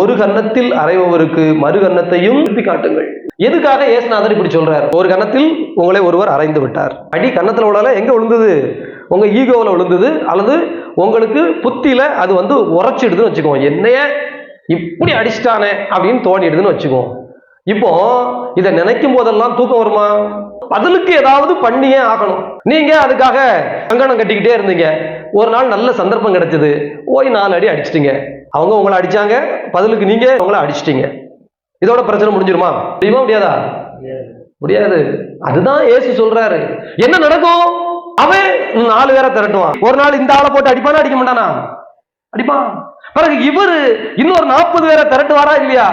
ஒரு கன்னத்தில் அறைபவருக்கு மறு கன்னத்தையும் திருப்பி காட்டுங்கள் எதுக்காக ஏசுநாதர் இப்படி சொல்றார்? ஒரு கன்னத்தில் உங்களை ஒருவர் அறைந்து விட்டார். அடி கன்னத்தில் உள்ளால எங்க விழுந்தது? உங்க ஈகோவில் விழுந்தது? அல்லது உங்களுக்கு புத்தியில அது வந்து உரைச்சிடுதுன்னு வச்சுக்கோங்க. என்னைய இப்படி அடிச்சிட்டானே அப்படின்னு தோணிடுதுன்னு வச்சுக்குவோம் இப்போ இதை நினைக்கும் போதெல்லாம் தூக்கம் வருமா? பதிலுக்கு ஏதாவது பண்ணியே ஆகணும். நீங்க அதுக்காக கங்கணம் கட்டிக்கிட்டே இருந்தீங்க. ஒரு நாள் நல்ல சந்தர்ப்பம் கிடைச்சது. ஓய் நாலு அடி அடிச்சிட்டீங்க. அவங்க உங்களை அடிச்சாங்க பதிலுக்கு நீங்க உங்களை அடிச்சிட்டீங்க. இதோட பிரச்சனை முடிஞ்சிருமா? முடியுமா முடியாதா? முடியாது. அதுதான் ஏசு சொல்றாரு. என்ன நடக்கும்? அவன் நாலு பேரை திரட்டுவான். ஒரு நாள் இந்த ஆளை போட்டு அடிப்பானா அடிக்க மாட்டானா? அடிப்பான். பிறகு இவரு இன்னொரு நாற்பது பேரை திரட்டுவாரா இல்லையா?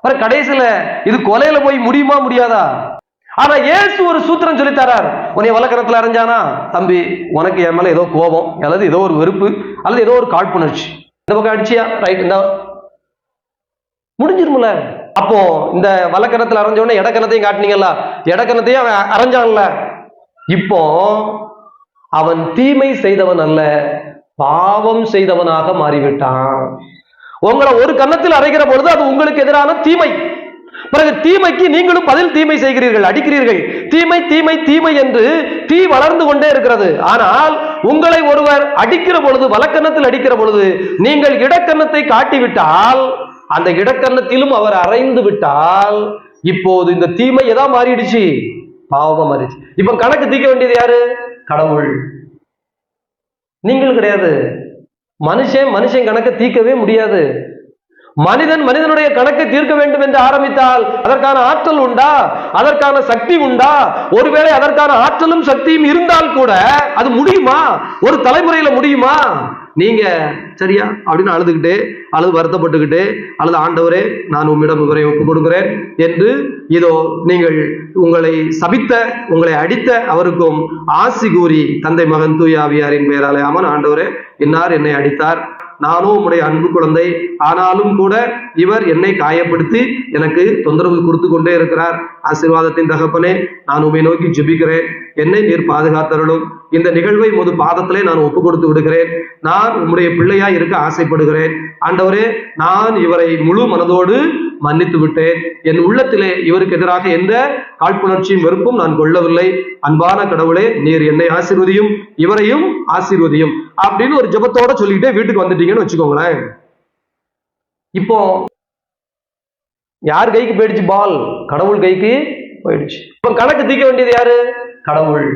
பிறகு கடைசியில இது கொலையில போய் முடியுமா முடியாதா? ஆனா ஏசு ஒரு சூத்திரம் சொல்லி தரார். உன்னை வழக்கரத்துல அரைஞ்சானா? தம்பி உனக்கு என் மேல ஏதோ கோபம் அல்லது ஏதோ ஒரு வெறுப்பு அல்லது ஏதோ ஒரு காழ்ப்புணர்ச்சி. இந்த பக்கம் அடிச்சியா? ரைட் இந்த முடிஞ்சிருமில்ல அப்போ இந்த வலக்கணத்தில் அரைஞ்ச உடனே இடக்கணத்தையும் காட்டினீங்கல்ல. இடக்கணத்தையும் அவன் அரைஞ்சான்ல. இப்போ அவன் தீமை செய்தவன் அல்ல பாவம் செய்தவனாக மாறிவிட்டான். உங்களை ஒரு கன்னத்தில் அரைகிற பொழுது அது உங்களுக்கு எதிரான தீமை. பிறகு தீமைக்கு நீங்களும் பதில் தீமை செய்கிறீர்கள் அடிக்கிறீர்கள். தீமை தீமை தீமை என்று தீ வளர்ந்து கொண்டே இருக்கிறது. ஆனால் உங்களை ஒருவர் அடிக்கிற பொழுது வலக்கன்னத்தில் அடிக்கிற பொழுது நீங்கள் இடக்கன்னத்தை காட்டிவிட்டால் அந்த இடக்கன்னத்திலும் அவர் அரைந்து விட்டால் இப்போது இந்த தீமை எதா மாறிடுச்சு? பாவமா மாறிடுச்சு. இப்ப கணக்கு தீக்க வேண்டியது யாரு? கடவுள். நீங்கள் கிடையாது. மனுஷன் மனுஷன் கணக்கை தீர்க்கவே முடியாது. மனிதன் மனிதனுடைய கணக்கை தீர்க்க வேண்டும் என்று ஆரம்பித்தால் அதற்கான ஆற்றல் உண்டா? அதற்கான சக்தி உண்டா? ஒருவேளை அதற்கான ஆற்றலும் சக்தியும் இருந்தால் கூட அது முடியுமா? ஒரு தலைமுறையில முடியுமா? நீங்க சரியா? அப்படின்னு அழுதுகிட்டே அல்லது வருத்தப்பட்டுக்கிட்டே அல்லது ஆண்டவரே நான் உம்மிடம் இவரை ஒப்பு கொடுக்கிறேன் என்று இதோ நீங்கள் உங்களை சபித்த உங்களை அடித்த அவருக்கும் ஆசி கூறி தந்தை மகன் தூயாவியாரின் பெயராலே அமன் ஆண்டவரே இன்னார் என்னை அடித்தார். நானும் உம்முடைய அன்பு குழந்தை. ஆனாலும் கூட இவர் என்னை காயப்படுத்தி எனக்கு தொந்தரவு கொடுத்து கொண்டே இருக்கிறார். ஆசீர்வாதத்தின் தகப்பனே நான் உம்மை நோக்கி ஜெபிக்கிறேன். என்னை நீர் பாதுகாத்தருளும். இந்த நிகழ்வை முது பாதத்திலே நான் ஒப்பு கொடுத்து விடுகிறேன். நான் உம்முடைய பிள்ளையா இருக்க ஆசைப்படுகிறேன். ஆண்டவரே நான் இவரை முழு மனதோடு மன்னித்து விட்டேன் என் உள்ளத்திலே இவருக்கு எதிராக எந்த காழ்ப்புணர்ச்சியும் வெறுப்பும் நான் கொள்ளவில்லை. அன்பான கடவுளே நீர் என்னை ஆசீர்வதியும் இவரையும் ஆசீர்வதியும் அப்படின்னு ஒரு ஜெபத்தோட சொல்லிக்கிட்டே வீட்டுக்கு வந்துட்டீங்கன்னு வச்சுக்கோங்களேன். இப்போ யார் கைக்கு போயிடுச்சு பால்? கடவுள் கைக்கு போயிடுச்சு. இப்ப கணக்கு தீக்க வேண்டியது யாரு? கடவுள்.